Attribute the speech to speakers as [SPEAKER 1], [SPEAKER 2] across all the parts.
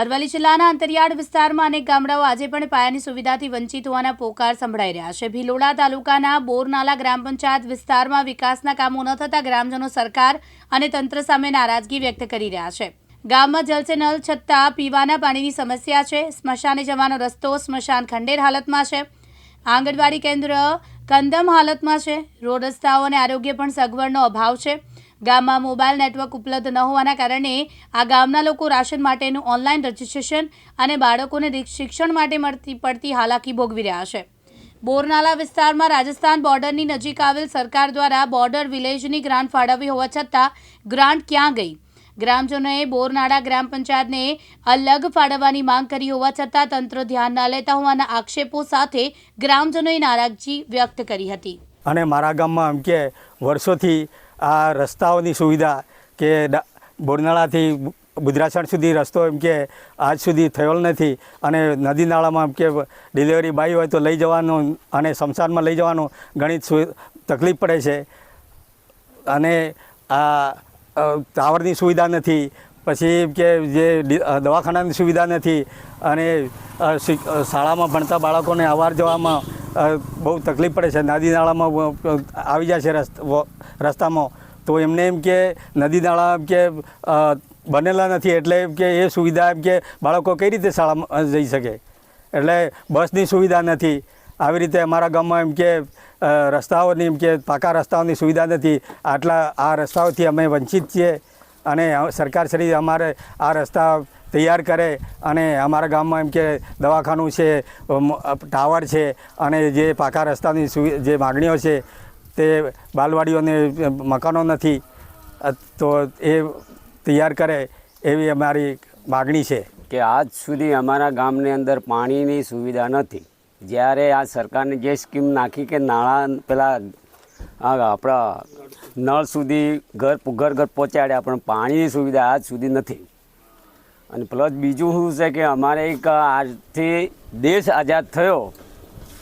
[SPEAKER 1] અરવલ્લી જિલ્લાના અંતરિયાળ વિસ્તારમાં અનેક ગામડાઓ આજે પણ પાયાની સુવિધાથી વંચિત હોવાના પોકાર સંભળાઈ રહ્યા છે. ભિલોડા તાલુકાના બોરનાલા ગ્રામ પંચાયત વિસ્તારમાં વિકાસના કામો ન થતા ગ્રામજનો સરકાર અને તંત્ર સામે નારાજગી વ્યક્ત કરી રહ્યા છે. ગામમાં જલસે નલ છતાં પીવાના પાણીની સમસ્યા છે. સ્મશાને જવાનો રસ્તો, સ્મશાન ખંડેર હાલતમાં છે. આંગણવાડી કેન્દ્ર કંદમ હાલતમાં છે. રોડ રસ્તાઓ અને આરોગ્ય પણ સગવડનો અભાવ છે. ગામમાં મોબાઈલ નેટવર્ક ઉપલબ્ધ ન હોવાના કારણે આ ગામના લોકો રાશન માટેનું ઓનલાઈન રજીસ્ટ્રેશન અને બાળકોને શિક્ષણ માટે મળતી પડતી હાલાકી ભોગવી રહ્યા છે. બોરનાલા વિસ્તારમાં રાજસ્થાન બોર્ડરની નજીક આવેલ સરકાર દ્વારા બોર્ડર વિલેજની ગ્રાન્ટ ફાળવવી હોવા છતાં ગ્રાન્ટ ક્યાં ગઈ? ગ્રામજનોએ બોરનાળા ગ્રામ પંચાયતને અલગ ફાળવવાની માંગ કરી હોવા છતાં તંત્ર ધ્યાન ન લેતા હોવાના આક્ષેપો સાથે ગ્રામજનોએ નારાજગી વ્યક્ત કરી હતી.
[SPEAKER 2] અને મારા ગામમાં એમ કે વર્ષોથી આ રસ્તાઓની સુવિધા કે બોરનાળાથી બુદ્રાસણ સુધી રસ્તો એમ કે આજ સુધી થયેલ નથી અને નદી નાળામાં એમ કે ડિલિવરી બાય હોય તો લઈ જવાનું અને સ્મશાનમાં લઈ જવાનું ઘણી તકલીફ પડે છે. અને આ ટાવરની સુવિધા નથી. પછી કે જે દવાખાનાની સુવિધા નથી અને શાળામાં ભણતા બાળકોને અવાર જવામાં બહુ તકલીફ પડે છે. નદી નાળામાં આવી જાય છે રસ્ત- રસ્તામાં. તો એમને એમ કે નદી નાળા એમ કે બનેલા નથી. એટલે એમ કે એ સુવિધા એમ કે બાળકો કઈ રીતે શાળામાં જઈ શકે? એટલે બસની સુવિધા નથી. આવી રીતે અમારા ગામમાં એમ કે રસ્તાઓની એમ કે પાકા રસ્તાઓની સુવિધા નથી. આટલા, આ રસ્તાઓથી અમે વંચિત છીએ અને સરકાર શ્રી અમારે આ રસ્તા તૈયાર કરે અને અમારા ગામમાં એમ કે દવાખાનું છે ટાવર છે અને જે પાકા રસ્તાની જે માગણીઓ છે તે બાલવાડીઓને મકાનો નથી તો એ તૈયાર કરે એવી અમારી માગણી છે.
[SPEAKER 3] કે આજ સુધી અમારા ગામની અંદર પાણીની સુવિધા નથી. જ્યારે આ સરકારને જે સ્કીમ નાખી કે નાણાં પેલા આપણા નળ સુધી ઘર ઘર ઘર પહોંચાડ્યા, પણ પાણીની સુવિધા આજ સુધી નથી. અને પ્લસ બીજું શું છે કે અમારે એક આજથી દેશ આઝાદ થયો.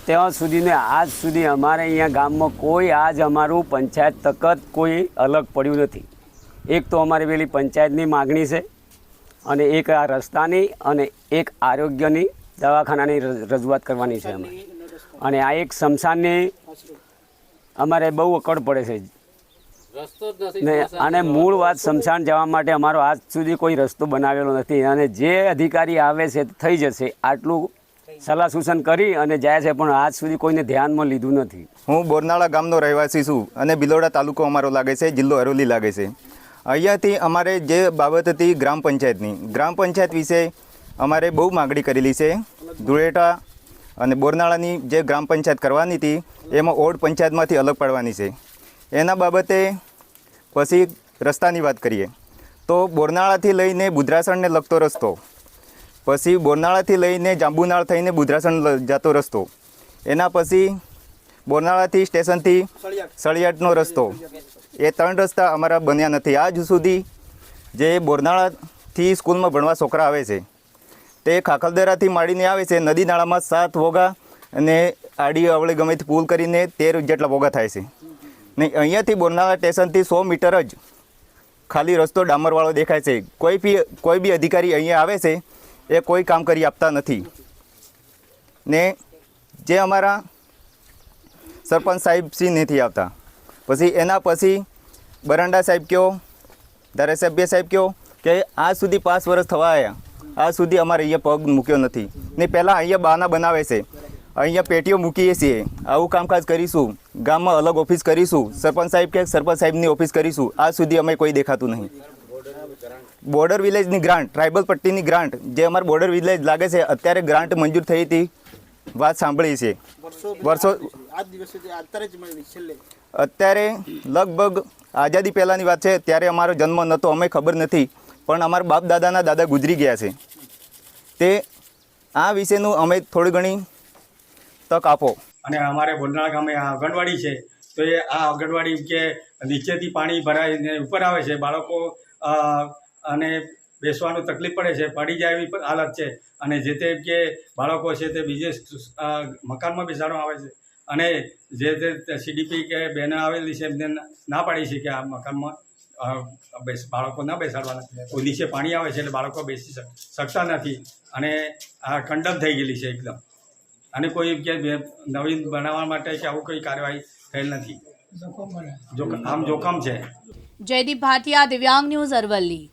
[SPEAKER 3] ત્યાં સુધીને આજ સુધી અમારે અહીંયા ગામમાં કોઈ આજ અમારું પંચાયત તકત કોઈ અલગ પડ્યું નથી. એક તો અમારી પેલી પંચાયતની માગણી છે અને એક આ રસ્તાની અને એક આરોગ્યની દવાખાનાની રજૂઆત કરવાની છે અમે અને આ એક શમશાનની અમારે બહુ અકડ પડે છે. ને અને મૂળ વાત શમશાન જવા માટે અમારો આજ સુધી કોઈ રસ્તો બનાવેલો નથી. અને જે અધિકારી આવે છે થઈ જશે આટલું સલાહ સૂચન કરી અને જાય છે પણ આજ સુધી કોઈને ધ્યાનમાં લીધું નથી.
[SPEAKER 4] હું બોરનાળા ગામનો રહેવાસી છું અને બિલોડા તાલુકો અમારો લાગે છે જિલ્લો અરોલી લાગે છે. અહીંયાથી અમારે જે બાબત હતી ગ્રામ પંચાયતની ગ્રામ પંચાયત વિશે અમારે બહુ માગણી કરેલી છે. ધુળેટા અને બોરનાળાની જે ગ્રામ પંચાયત કરવાની હતી એમાં ઓડ પંચાયતમાંથી અલગ પાડવાની છે. એના બાબતે પછી રસ્તાની વાત કરીએ. તો બોરનાળાથી લઈને બુદ્રાસણને લગતો રસ્તો પછી બોરનાળાથી લઈને જાંબુનાળ થઈને બુધરાસણ જતો રસ્તો. એના પછી બોરનાળાથી સ્ટેશનથી સળિયાટનો રસ્તો. એ ત્રણ રસ્તા અમારા બન્યા નથી. આજ સુધી જે બોરનાળાથી સ્કૂલમાં ભણવા છોકરા આવે છે તે ખાખલદરાથી માંડીને આવે છે નદી નાળામાં સાત વોગા અને આડી અવળે ગમે તે પુલ કરીને તેર જેટલા વોગા થાય છે. ને અહીંયાથી બોરનાળા સ્ટેશનથી સો મીટર જ ખાલી રસ્તો ડામરવાળો દેખાય છે. કોઈ બી કોઈ બી અધિકારી અહીંયા આવે છે એ કોઈ કામ કરી આપતા નથી. ને જે અમારા સરપંચ સાહેબ સી નથી આવતા. પછી એના પછી બરાંડા સાહેબ કયો, ધારાસભ્ય સાહેબ કયો કે આજ સુધી પાંચ વર્ષ થવા આવ્યા આજ સુધી અમારે અહીંયા પગ મૂક્યો નથી. ને પહેલાં અહીંયા બાના બનાવે છે. અહીંયા પેટીઓ મૂકીએ છીએ. આવું કામકાજ કરીશું. ગામમાં અલગ ઓફિસ કરીશું. સરપંચ સાહેબ કે સરપંચ સાહેબની ઓફિસ કરીશું. આજ સુધી અમે કોઈ દેખાતું નહીં. બોર્ડર વિલેજની ગ્રાન્ટ ટ્રાઇબલ પટ્ટીની ગ્રાન્ટ જે અમારે બોર્ડર વિલેજ લાગે છે અત્યારે ગ્રાન્ટ મંજૂર થઈ હતી. વાત સાંભળી છે. વર્ષો
[SPEAKER 5] આજ દિવસે જે અત્યારે
[SPEAKER 4] લગભગ આઝાદી પહેલાંની વાત છે ત્યારે અમારો જન્મ નહોતો અમે ખબર નથી પણ અમારા બાપ દાદાના દાદા ગુજરી ગયા છે. તે આ વિશેનું અમે થોડી ઘણી તક આપો.
[SPEAKER 2] અને અમારે બોલનાળા ગામે આ આંગણવાડી છે તો એ આ આંગણવાડી કે નીચેથી પાણી ભરાઈને ઉપર આવે છે બાળકો અને બેસવાનું તકલીફ પડે છે પડી જાય એવી પણ હાલત છે. અને જે તે કે બાળકો છે તે બીજે મકાનમાં બેસાડવામાં આવે છે. અને જે તે સીડીપી કે બેનર આવેલી છે એમને ના પાડી છે કે આ મકાનમાં બાળકો ના બેસાડવાના. કોઈ નીચે પાણી આવે છે એટલે બાળકો બેસી શક- શકતા નથી. અને આ કંડમ થઈ ગયેલી છે એકદમ. અને કોઈ કે નવીન બનાવવા માટે કે આવું કોઈ કાર્યવાહી થયેલ નથી. જોખમ આમ જોખમ છે.
[SPEAKER 1] જયદીપ ભાટિયા દિવ્યાંગ ન્યૂઝ અરવલ્લી.